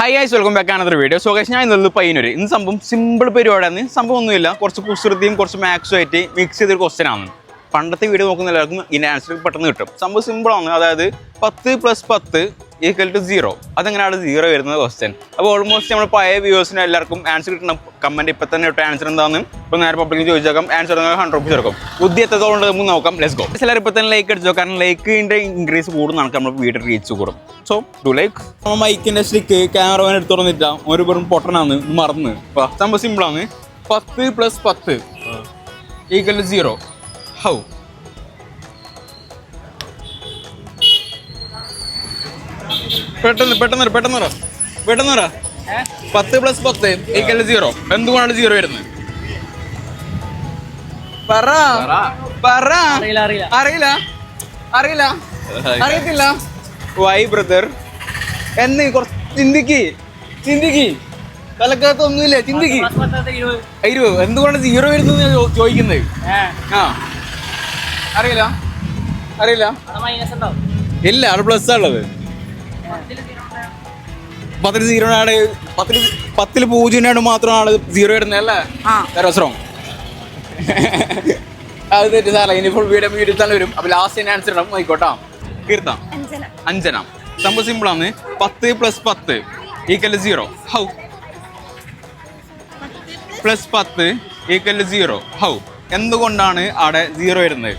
Hi guys welcome back another video so guys ഞാൻ ഇന്നുള്ളത് പയ്യനൊര് ഇന്ന് സംഭവം സിമ്പിൾ പരിപാടിയാണ്. സംഭവം ഒന്നുമില്ല. കുറച്ച് കുസൃതിയും കുറച്ച് മാത്സും ആയിട്ട് മിക്സ് ചെയ്തൊരു ക്വസ്റ്റൻ ആണ്. പണ്ടത്തെ വീഡിയോ നോക്കുന്ന എല്ലാവർക്കും ഇതിന്റെ ആൻസർ പെട്ടെന്ന് കിട്ടും. സംഭവം സിമ്പിളാണ് അതായത് പത്ത് പ്ലസ് പത്ത് ഈക്വൽ ടു സീറോ അതെങ്ങനെയാണ് സീറോ വരുന്നത് ക്വസ്റ്റ്യൻ അപ്പോൾ ഓൾമോസ്റ്റ് നമ്മൾ പഴയ വ്യൂവേഴ്സിന് എല്ലാവർക്കും ആൻസർ കിട്ടുന്ന കമന്റ് ഇപ്പം തന്നെ ഇട്ട് ആൻസർ എന്താണെന്ന് ഇപ്പോൾ നേരെ പബ്ലിക്കിൽ ചോദിച്ചേക്കാം. ആൻസർ ഹൺഡ്രഡ് റുപ്പീസ് എടുക്കും. ബുദ്ധി എത്തതുകൊണ്ട് നമുക്ക് നോക്കാം. ലെസ് ഗോ എല്ലാവരും ഇപ്പം തന്നെ ലൈക്ക് അടിച്ചോ കാരണം ലൈക്കിന്റെ ഇൻക്രീസ് കൂടുന്നതാണ് നമ്മൾ വീട്ടിൽ റീച്ച് കൂടും. സോ ടു ലൈക്ക് നമ്മൾ മൈക്കിന്റെ സ്റ്റിക്ക് ക്യാമറമാൻ എടുത്തു തുറന്നിട്ടാ ഒരു വെറും പൊട്ടനാണ് മറന്ന്. വാ, സംഭവം സിമ്പിളാണ് പത്ത് പ്ലസ് പത്ത്. ഈക്വൽ സീറോ ഹൗ പെട്ടെന്ന് പെട്ടെന്ന് വരാം, പെട്ടെന്ന് വരാം. പെട്ടെന്ന് പറ. പത്ത് പ്ലസ് പത്ത് ഈക്വൽ സീറോ എന്തുകൊണ്ടാണ് സീറോ വരുന്നത്? പറ. പറ. അറിയില്ല അറിയില്ല. അറിയില്ല. അറിയില്ല. അറിയത്തില്ല. വൈ ബ്രദർ എന്ന് കുറച്ച് ചിന്തിക്ക്. ചിന്തിക്ക്. തലക്കകത്ത് ഒന്നുമില്ല. ചിന്തിക്ക്. ഇരുപത്. അയ്യോ എന്തുകൊണ്ട് സീറോ വരുന്നത് ചോദിക്കുന്നത്? ആ. അറിയില്ല. അറിയില്ല. ഇല്ല അവിടെ പ്ലസ് ഉള്ളത് പത്തിൽ സീറോ ആണ് പത്തിൽ പത്തിൽ പൂജ്യമാണ് മാത്രമാണ് സീറോ ഇടുന്നത് അല്ലേ? രസറോം അത് തെറ്റ് സാറേ. ഇനി ഫുൾ വീഡിയോ വീഡിയോ തന്നെ വരും. അപ്പൊ ലാസ്റ്റ് ആൻസർ ഇടാം. ആയിക്കോട്ടാ കീർത്ത. അഞ്ജന. സംഭവം സിമ്പിൾ ആണ്. പത്ത് പ്ലസ് പത്ത് ഈക്വൽ സീറോ ഹൗ. പ്ലസ് പത്ത് ഈക്വൽ സീറോ ഹൗ. എന്തുകൊണ്ടാണ് അവിടെ സീറോ ഇടുന്നത്?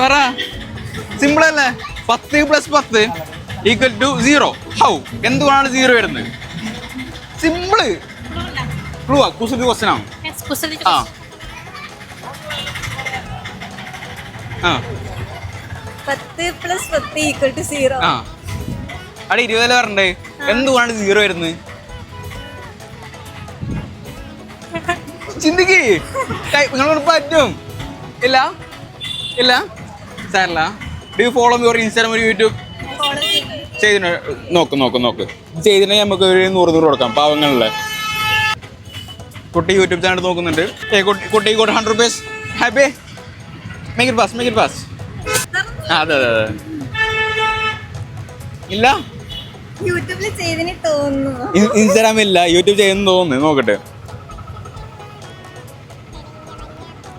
പറ. സിമ്പിൾ അല്ലേ? പത്ത് പ്ലസ് പത്ത് ഈക്വൽ ടു സീറോ ഹൗ എന്തുകൊണ്ടാണ് സീറോ വരുന്നത്? സിമ്പിൾ ക്ലൂ ആ. കുസൃതി ക്വസ്റ്റൻ ആണ് ആ. ആ. പത്ത് പ്ലസ് പത്ത് ഈക്വൽ ടു സീറോ ആ. അവിടെ ഇരുപതിൽ പറഞ്ഞേ എന്തുകൊണ്ടാണ് സീറോ വരുന്നത്? ചിന്തിക്ക്. നിങ്ങളോട് പറ്റും. ഇല്ല? ഇല്ല? സാറില്ല do follow your Instagram YouTube ചെയ്തിട്ട് നോക്ക് നോക്ക് നോക്ക്. ചെയ്തിട്ട് നമുക്ക് ഒരു നൂറ് നൂറ് കൊടുക്കാം പാവങ്ങളിലെ കുട്ടി യൂട്യൂബ് ചാനൽ നോക്കുന്നുണ്ട്. ഏ കുട്ടി കുട്ടി കൂടെ hundred rupees happy make it pass make it pass അതെ അതെ അതെ. ഇല്ല? യൂട്യൂബിൽ ചെയ്തിന് തോന്നുന്നു. ഇൻ- ഇല്ല യൂട്യൂബ് ചെയ്യുന്നു തോന്നുന്നു നോക്കട്ടെ.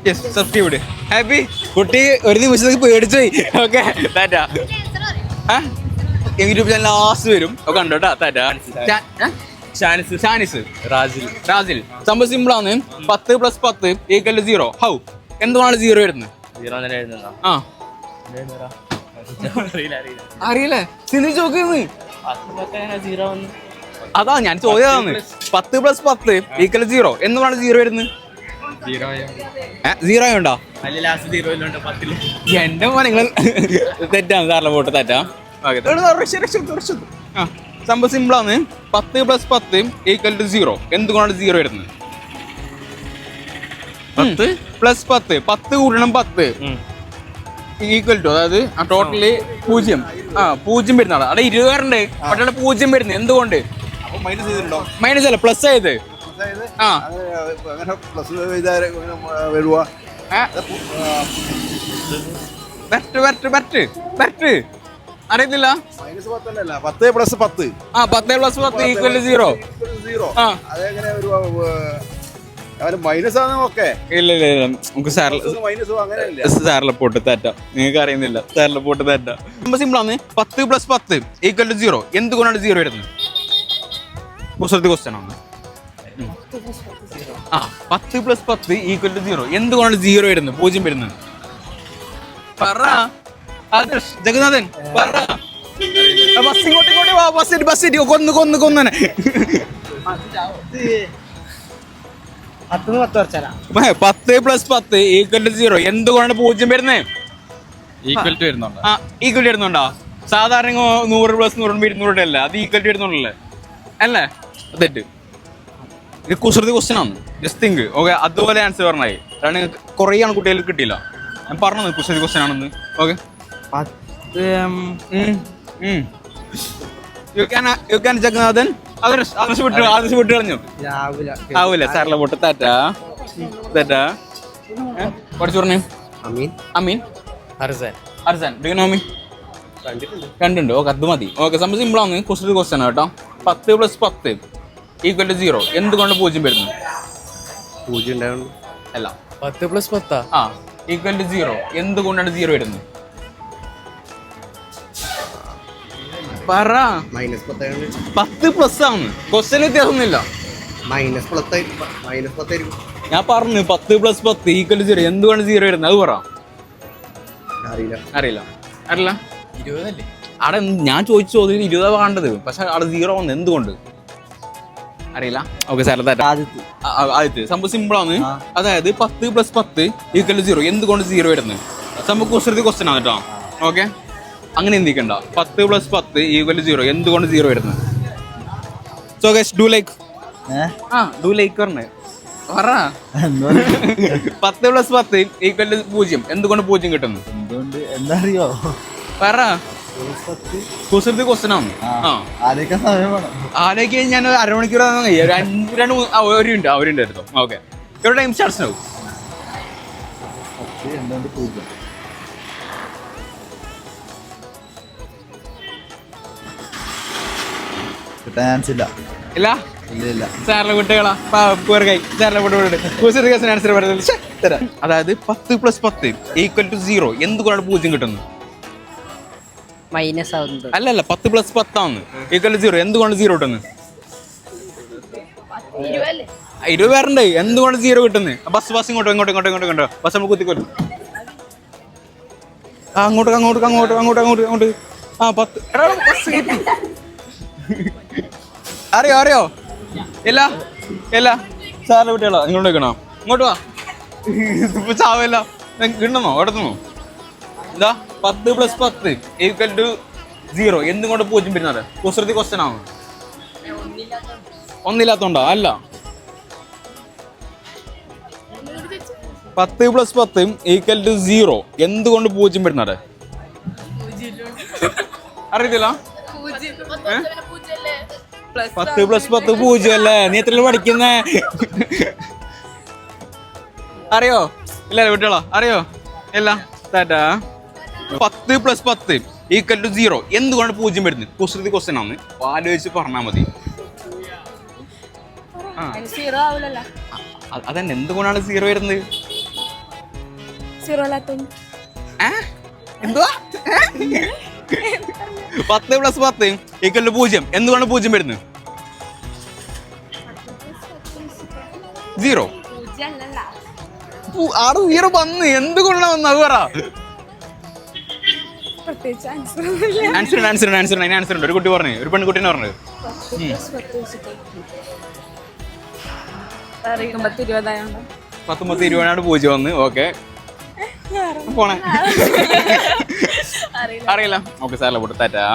യെസ് സബ്സ്ക്രൈബ് ഹാപ്പി കുട്ടി ഒരു നിമിഷത്തേക്ക് പേടിച്ചു പോയി. ഓക്കെ ടാറ്റ ആ? യൂട്യൂബ് ചാനൽ ലാസ്റ്റ് വരും. ഒക്കെ കണ്ടോ രാജിൽ ഷാനിസ് ഷാനിസ് സംഭവം സിമ്പിൾ ആണ്. പത്ത് പ്ലസ് പത്ത് ഈക്വൽ സീറോ ഹൗ? എന്തുകൊണ്ടാണ് സീറോ വരുന്നത്? സീറോ ആ. അറിയില്ല ചിന്തിച്ച് വന്നു അതാ ഞാൻ ചോദ്യതാണ് പത്ത് പ്ലസ് പത്ത് ഈക്വൽ സീറോ എന്തുകൊണ്ടാണ് സീറോ വരുന്നത്? സീറോ ഉണ്ടോ എന്റെ മോനെ നിങ്ങൾ തെറ്റാണ് സാറിലെ പോട്ട് തെറ്റാ. സംഭവം സിമ്പിളാണ് പത്ത് പ്ലസ് പത്ത് ഈക്വൽ ടു സീറോ എന്തുകൊണ്ടാണ് സീറോ വരുന്നത്? പത്ത്? പ്ലസ് പത്ത്. പത്ത് കൂട്ടണം പത്ത്. ഈക്വൽ ടു അതായത് ടോട്ടൽ പൂജ്യം. ആ പൂജ്യം വരുന്നതാണ് അവിടെ ഇരുപത് പേരുണ്ട് പക്ഷേ അവിടെ പൂജ്യം വരുന്നത് എന്തുകൊണ്ട്? മൈനസ് അല്ല പ്ലസ് ആയത്. ആ. അങ്ങനെ പറ്റ് പറ്റ് പറ്റ് വരുക ഏ? വരട്ട് വരട്ട് വരട്ട് വരട്ട് അറിയത്തില്ല മൈനസ് പത്തല്ല പത്ത് പ്ലസ് പത്ത് ആ പത്ത് പ്ലസ് പത്ത് ഈക്വൽ സീറോ സീറോ ആ അതെങ്ങനെ ഒരു അവന് മൈനസ് ആണ് ഓക്കെ ഇല്ല ഇല്ല ഇല്ല നമുക്ക് സാറിൽ മൈനസും അങ്ങനെയല്ല സാറിലെ പോട്ട് തെറ്റ നിങ്ങൾക്ക് അറിയുന്നില്ല സാറിലെ പോട്ട് തെറ്റ ரொம்ப സിമ്പിൾ ആണ് പത്ത് പ്ലസ് പത്ത് ഈക്വൽ ടു സീറോ എന്തുകൊണ്ടാണ് സീറോ വരുന്നത് കുസൃതി ക്വസ്റ്റ്യൻ ആണ് ഉം. ആ പത്ത് പ്ലസ് പത്ത് ഈക്വൽ ടു സീറോ എന്തുകൊണ്ടാണ് സീറോ വരുന്നത് പൂജ്യം വരുന്നത് പറ ആദർശ് ജഗന്നാഥൻ പറ. ആ, ബസ് ഇങ്ങോട്ട് ഇങ്ങോട്ട് വാ ബസ് ഇട്ട് ബസ് ഇട്ട് കൊന്ന് കൊന്ന് കൊന്നനെ. പത്ത് പത്ത് വർച്ചാ മേ, പ്ലസ് പത്ത് ഈക്വൽ ടു സീറോ എന്തുകൊണ്ടാണ് പൂജ്യം വരുന്നത് ഈക്വൽ ടു വരുന്നുണ്ടോ? ആ ഈക്വൽ വരുന്നുണ്ടോ? സാധാരണ നൂറ് പ്ലസ് നൂറ് ഇരുന്നൂറ് അല്ല? അത് ഈക്വൽ ടു വരുന്നുണ്ടല്ലേ? അല്ലേ? അത് തെറ്റ്. ഇത് കുസൃതി ക്വസ്റ്റ്യൻ ആണ്. ജസ്റ്റ് തിങ്ക് ഓക്കെ അതുപോലെ ആൻസർ പറഞ്ഞായി. കാരണം കുറേ ആണ് കുട്ടികൾക്ക് കിട്ടിയില്ല. ഞാൻ പറഞ്ഞത് കുസൃതി ക്വസ്റ്റ്യൻ ആണെന്ന്. ഓക്കെ പത്ത് you can you can Jagannathan Adarsh വിട്ടു ആദർശ് വിട്ടു കളഞ്ഞു. ആവൂല സാറിലെ പൊട്ട് തെറ്റാ? തെറ്റാ? പഠിച്ചു പറഞ്ഞു. അമീൻ. അമീൻ. അർസൻ അർസൻ ഡിഗ്നോമി കണ്ടുണ്ട് ഓക്കെ അത് മതി. ഓക്കെ സംഭവം സിമ്പിൾ ആണ്. ക്വസ്റ്റൻ ക്വസ്റ്റൻ കേട്ടോ. പത്ത് പ്ലസ് പത്ത് ഈക്വൽ ടു സീറോ എന്തുകൊണ്ട് പൂജ്യം വരുന്നു? പൂജ്യം അല്ല. പത്ത് പ്ലസ് പത്താ? ആ ഈക്വൽ ടു സീറോ എന്തുകൊണ്ടാണ് സീറോ വരുന്നത്? പറ. മൈനസ് പത്തായിരുന്നു പത്ത് പ്ലസ് ആണ്. ക്വസ്റ്റ്യൻ വ്യത്യാസമൊന്നുമില്ല. മൈനസ് പത്തായിരിക്കും മൈനസ് പത്തായിരിക്കും ഞാൻ പറഞ്ഞു പത്ത് പ്ലസ് പത്ത് ഈക്വൽ സീറോ എന്തുകൊണ്ട് സീറോ വരുന്നത്? അത് പറ. അറിയില്ല. അറിയില്ല. അറിയില്ല. ഇരുപതല്ലേ? അവിടെ ഞാൻ ചോദിച്ച ചോദ്യം ഇരുപതാ വേണ്ടത്. പക്ഷെ അവിടെ സീറോ വന്നു എന്തുകൊണ്ട്? അറിയില്ല. ഓക്കെ സാർ ആദ്യത്തെ. സംഭവം സിമ്പിൾ ആണ്. അതായത് പത്ത് പ്ലസ് പത്ത് ഈക്വൽ സീറോ എന്തുകൊണ്ട് സീറോ വരുന്നത്? സംഭവം ക്വസ്റ്റൻ ക്വസ്റ്റൻ ആണ് കേട്ടോ. ഓക്കെ അങ്ങനെ എന്തിക്കണ്ട? പത്ത് പ്ലസ് പത്ത് ഈക്വൽ സീറോ എന്തുകൊണ്ട് സീറോ വരുന്നത്? സോ ഗസ് ഡു ലൈക്ക് ആ ഡു ലൈക്ക് പറഞ്ഞേ. പറ. പത്ത് പ്ലസ് പത്ത് ഈക്വൽ പൂജ്യം. എന്തുകൊണ്ട് പൂജ്യം കിട്ടുന്നു? എന്തുകൊണ്ട്? എന്താ അറിയോ പറ കുസൃതി ക്വസ്റ്റൻ ആണ്. ആ ആദ്യമൊക്കെ സമയം വേണം? ഞാൻ അരമണിക്കൂർ രണ്ട് രണ്ട് മിനിറ്റ് എടുത്തോ. ഓക്കെ ടൈം സ്റ്റാർട്ട്സ് ആവും പത്ത് എന്തുകൊണ്ട് പൂജ്യം. ചാൻസ് ഇല്ല. ഇല്ല? സാറിലെ കുട്ടികളാ? കൈ സാറിലെ കുട്ടി ക്വസ്റ്റൻ ആൻസർ പറയുന്നത് അതായത് പത്ത് പ്ലസ് പത്ത് ഈക്വൽ ടു സീറോ എന്തുകൊണ്ടാണ് പൂജ്യം കിട്ടുന്നത്? മൈനസ് ആവുന്നത്. അല്ല അല്ല പത്ത് പ്ലസ് പത്താന്ന്. ഈക്വൽ ടു സീറോ എന്തുകൊണ്ട് സീറോ കിട്ടുന്നത്? ഇരുപത് പേരുണ്ട് എന്തുകൊണ്ട് സീറോ കിട്ടുന്നത്? ബസ് ബസ് ഇങ്ങോട്ടോ ഇങ്ങോട്ടോ ഇങ്ങോട്ടോ ഇങ്ങോട്ടോ ഇങ്ങോട്ടോ. ബസ് നമ്മൾ കുത്തിക്കൊല്ലും ആ അങ്ങോട്ട് അങ്ങോട്ട് അങ്ങോട്ട് അങ്ങോട്ട് അങ്ങോട്ട് അങ്ങോട്ട്. ആ പത്ത്. ബസ് കയറ്റി. അറിയോ അറിയോ? ഇല്ല ഇല്ല. സാറിന്റെ കുട്ടികളോ ഇങ്ങോട്ട് വെക്കണോ ഇങ്ങോട്ട് വാ. ഇപ്പൊ ചാവല്ല കിട്ടണോ എവിടെന്നോ എന്താ? പത്ത് പ്ലസ് പത്ത് ഈക്വൽ ടു സീറോ എന്തും കൊണ്ട് പൂജ്യം വരുന്നത്? കുസൃതി ക്വസ്റ്റൻ ആണ്? ഒന്നില്ലാത്തോണ്ടോ? അല്ല. പത്ത് പ്ലസ് പത്ത് ഈക്വൽ ടു സീറോ എന്തുകൊണ്ട് പൂജ്യം വരുന്നത്? അറിയത്തില്ല? പത്ത് പ്ലസ് പത്ത് പൂജ്യം അല്ലേ? നീ എത്ര പഠിക്കുന്നേ? അറിയോ? ഇല്ല വിട്ടോളാ അറിയോ? ഇല്ല. ടാറ്റാ. പത്ത് പ്ലസ് പത്ത് ഈക്വൽ ടു സീറോ എന്തുകൊണ്ട് പൂജ്യം വരുന്നത്? കുസൃതി ക്വസ്റ്റ്യൻ ആണ്. ആലോചിച്ച് പറഞ്ഞാൽ മതി. അതന്നെ. എന്തുകൊണ്ടാണ് സീറോ വരുന്നത്? സീറോ എന്തുവാ? പത്ത് പ്ലസ് പത്ത് ഈക്വൽ പൂജ്യം. എന്തുകൊണ്ട് പൂജ്യം വരുന്നത്? സീറോ ആറ് സീറോ വന്ന്. എന്തുകൊണ്ടാണ് വന്ന് അത് പറ. ആൻസർ ആൻസർ ആൻസർ ഉണ്ട് ആൻസർ ഉണ്ട് അതിന് ആൻസർ ഉണ്ട്. ഒരു കുട്ടി പറഞ്ഞു. ഒരു പെൺകുട്ടിനെ പറഞ്ഞത്. പത്തൊമ്പത് ഇരുപതിനാണ് പൂജ്യം. വന്ന്. ഓക്കെ പോണേ. അറിയില്ല. ഓക്കെ സാറിലെ പോട്ട് തെറ്റാ.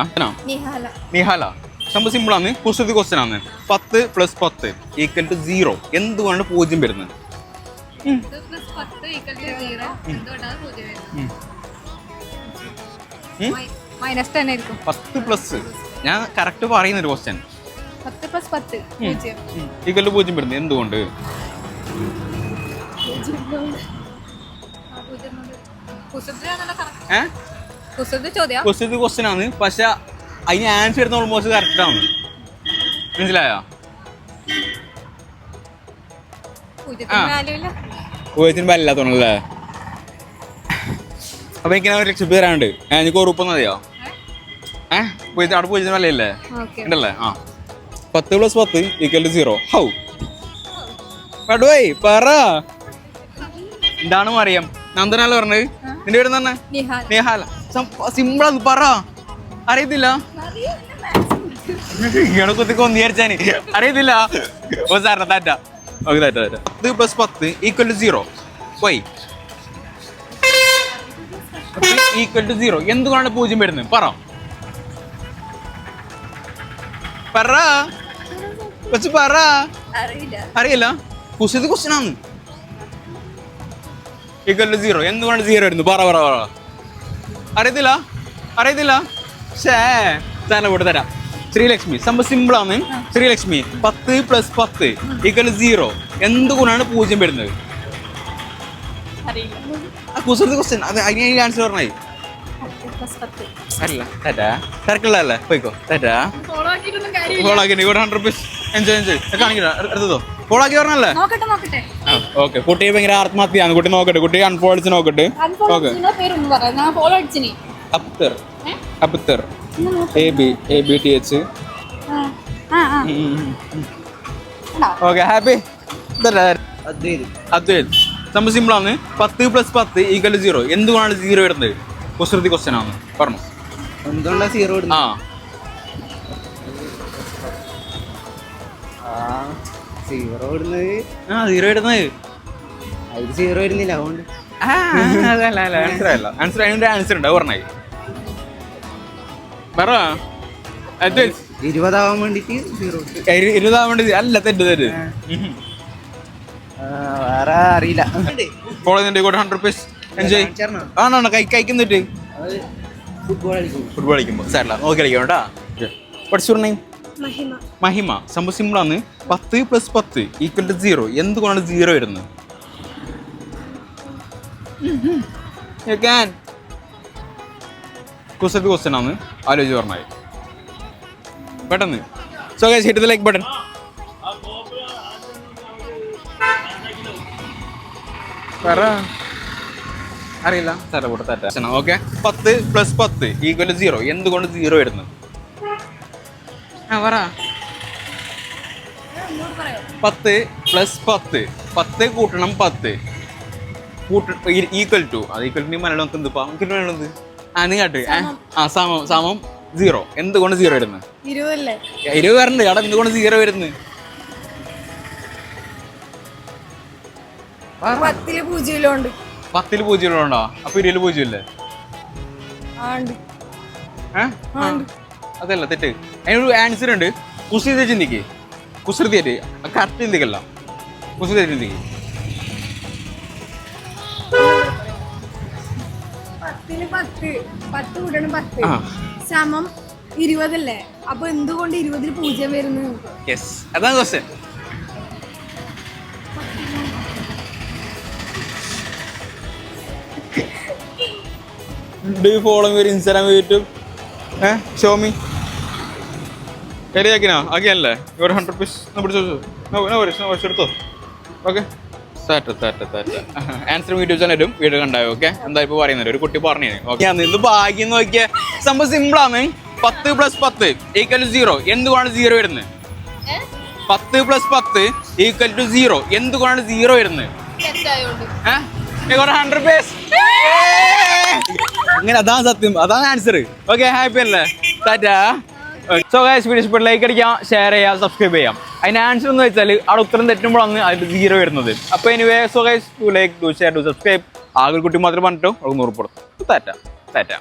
നിഹാല. നിഹാല. സംഭവം സിമ്പിൾ ആണ്. കുസൃതി ക്വസ്റ്റൻ ആണ്. പത്ത് പ്ലസ് പത്ത് ഈക്വൽ ടു സീറോ എന്തുകൊണ്ടാണ് പൂജ്യം വരുന്നത്? പത്ത് പ്ലസ് ഞാൻ കറക്റ്റ് പറയുന്ന ഒരു ക്വസ്റ്റ്യൻ പത്ത് പ്ലസ് പത്ത് പൂജ്യം. ഈക്വൽ ടു പൂജ്യം വരുന്നത് എന്തുകൊണ്ട്? ഏഹ് കുസൃതി ക്വസ്റ്റ്യൻ ആണ്. പക്ഷെ അതിന് ആൻസർ വരുന്ന ഓൾമോസ്റ്റ് കറക്റ്റ് ആണ്. മനസ്സിലായോ? പൂജ്യത്തിന് വല്ലാത്തോണല്ലേ അപ്പൊ എനിക്ക് ഒരു ലക്ഷം തരാണ്ട് എനിക്ക് ഉറപ്പ് മതിയോ ഏഹ് പൂജ്യത്തിന് അവിടെ പൂജ്യത്തിന് വല്ലയില്ലേ ഉണ്ടല്ലേ? ആ. പത്ത് പ്ലസ് പത്ത് ഈക്വൽ ടു സീറോ ഹൗ. പടുവായി പറ. എന്താണ് മറിയം? നന്ദനല്ല പറഞ്ഞത്? നിന്റെ പേര് തന്നെ നേഹാല സിമ്പിൾ ആണ് പറ. അറിയത്തില്ല? ഇങ്ങനെ കുത്തിക്ക് വിചാരിച്ചാന് അറിയത്തില്ല? ഓ സാറിന് താറ്റ ഓക്കെ താറ്റ താറ്റ ഇത് പ്ലസ് പത്ത് ഈക്വൽ ടു സീറോ പോയി ഈക്വൽ ടു സീറോ എന്തുകൊണ്ടാണ് പൂജ്യം വരുന്നത്? പറ. പറ. കൊച്ചു പറ. അറിയില്ല. അറിയില്ല? കുസൃതി ക്വസ്റ്റ്യൻ ആണ്. ഈക്വൽ ടു സീറോ എന്തുകൊണ്ട് സീറോ വരുന്നു പറ പറ പറ. അറിയത്തില്ല? അറിയത്തില്ല? ഷേ തന്നെ കൂടെ തരാം. ശ്രീലക്ഷ്മി സംഭവം സിമ്പിൾ ആണ്. ശ്രീലക്ഷ്മി പത്ത് പ്ലസ് പത്ത് ഈക്വൽ സീറോ എന്തുകൊണ്ടാണ് പൂജ്യം വരുന്നത്? കുസൃതി ക്വസ്റ്റ്യൻ അത് അതിന് ആൻസർ പറഞ്ഞേ പ്ലസ് പത്ത് അല്ല തെറ്റാ തിരക്കുള്ളതല്ലേ? പോയിക്കോ. തെറ്റാ ഫോളാക്കി ഇവിടെ ഹൺഡ്രഡ് റുപ്പീസ് എൻജോയ് എൻജോയ് കാണിക്കടാ. എടുത്തതോ ഫോളാക്കി പറഞ്ഞല്ലേ? നോക്കട്ടെ നോക്കട്ടെ. ഓക്കെ. കുട്ടി ഭയങ്കര ആത്മഹത്യയാണ്. കുട്ടി നോക്കട്ടെ. കുട്ടി അൺഫോൾസ് നോക്കട്ടെ. ഓക്കെ. അപ്തർ. അപ്തർ. A B A B T H okay happy. Advait. നമ്മൾ സിമ്പിളാണ് പത്ത് പ്ലസ് പത്ത് ഈക്വൽ സീറോ എന്തുകൊണ്ടാണ് സീറോ ഇടുന്നത് കുസൃതി ക്വസ്റ്റ്യൻ ആണ്. പറഞ്ഞു. എന്തുകൊണ്ടാണ് സീറോ ആ. സീറോ ഇടുന്നത്. ആ സീറോ ഇടുന്നത്. അതിൽ സീറോ വരുന്നില്ല അതുകൊണ്ട്. ആൻസർ അല്ല. ആൻസർ ഉണ്ട് പറ. ഇരുപതാവാൻ വേണ്ടിട്ട് സീറോ വേണ്ടി അല്ല തെറ്റ് തെറ്റ്. വേറെ അറിയില്ല. ഫോളോ ചെയ്തിട്ട് കൂടെ ഹൺഡ്രഡ് റുപ്പീസ് എൻജോയ് ആണോ കൈ കഴിക്കുന്നിട്ട് ഫുട്ബോൾ കളിക്കുമ്പോ. ഫുട്ബോൾ കളിക്കുമ്പോൾ സാറല്ല നോക്കി കളിക്കാം കേട്ടാ. നെയിം മഹിമ. സംഭവം സിമ്പിളാണ് പത്ത് പ്ലസ് പത്ത് ഈക്വൽ ടു സീറോ എന്തുകൊണ്ടാണ് സീറോ വരുന്നത്? കുസൃതി ക്വസ്റ്റൻ ആണ്. ആലോചിച്ച് പറഞ്ഞത് പെട്ടെന്ന്. So guys hit the like button പറ. അറിയില്ല. സാറേ കൂടെ തെറ്റാ ഓക്കെ പത്ത് പ്ലസ് പത്ത് ഈക്വൽ സീറോ എന്തുകൊണ്ട് സീറോ വരുന്നത്? പത്ത് പ്ലസ് പത്ത്. പത്ത് കൂട്ടണം പത്ത്. കൂട്ട ഈക്വൽ ടു അത് ഈക്വൽ ടു മലയാളം നമുക്ക് എന്ത് നമുക്ക് വേണ്ടത് ആ നീ കാട്ട്. ഏ? ആ സമം സമം സീറോ എന്തുകൊണ്ട് സീറോ വരുന്നത് ഇരുപതല്ലേ? ഇരുപത് വരണ്ട് അവിടെ എന്തുകൊണ്ട് സീറോ വരുന്നത് പത്തിൽ പൂജ്യം പത്തിൽ പൂജ്യമില്ലോണ്ടോ അപ്പൊ ഇരുപതിൽ പൂജ്യം ഇല്ലേ ആണ്ട്. ഏ? ആ. അതല്ല തെറ്റ്. അതിനൊരു ആൻസർ ഉണ്ട്. കുസൃതി ചിന്തിക്ക് കുസൃതിയായിട്ട് കറക്റ്റ് ചിന്തിക്കല്ല കുസൃതി ചിന്തിക്ക്. സമം ഇരുപതല്ലേ? അപ്പൊ എന്തുകൊണ്ട് ഇരുപതിൽ പൂജ്യം വരുന്നു? യെസ് അതാണ് question do follow your Instagram YouTube ഏ ഷോ മീ ശരിയാക്കിനാ ആക്കിയല്ലേ യുവർ ഹൺഡ്രഡ് പീസ് പിടിച്ചോ എടുത്തോ. ഓക്കെ താറ്റ താറ്റ താറ്റ ആൻസർ വീഡിയോ ചാനലും വീഡിയോ കണ്ടായോ ഓക്കെ എന്താ ഇപ്പൊ പറയുന്നത്? ഒരു കുട്ടി പറഞ്ഞു ഓക്കെ ഇന്ന് ഭാഗ്യം നോക്കിയ. സംഭവം സിമ്പിളാണ് പത്ത് പ്ലസ് പത്ത് ഈക്വൽ ടു സീറോ എന്തുകൊണ്ടാണ് സീറോ വരുന്നത്? പത്ത് പ്ലസ് പത്ത് ഈക്വൽ ടു സീറോ എന്തുകൊണ്ടാണ് സീറോ വരുന്നത്? ഹൺഡ്രഡ് പേസ് അങ്ങനെ അതാണ് സത്യം. അതാണ് ആൻസർ ഓക്കെ ഹാപ്പി അല്ലേ? ടാറ്റാ സോ ഗൈസ് വീഡിയോ ഇഷ്ടപ്പെട്ട ലൈക്ക് അടിക്കാം ഷെയർ ചെയ്യാം സബ്സ്ക്രൈബ് ചെയ്യാം അതിന് ആൻസർ എന്ന് വെച്ചാൽ അവിടെ ഉത്തരം തെറ്റുമ്പോഴാണ് അതിൽ സീറോ വരുന്നത്. അപ്പോൾ anyway so guys to like to share to subscribe ആകെ കുട്ടി മാത്രം പറഞ്ഞിട്ടോ അവിടെ നൂറ് പുറത്ത് ടാറ്റ ടാറ്റ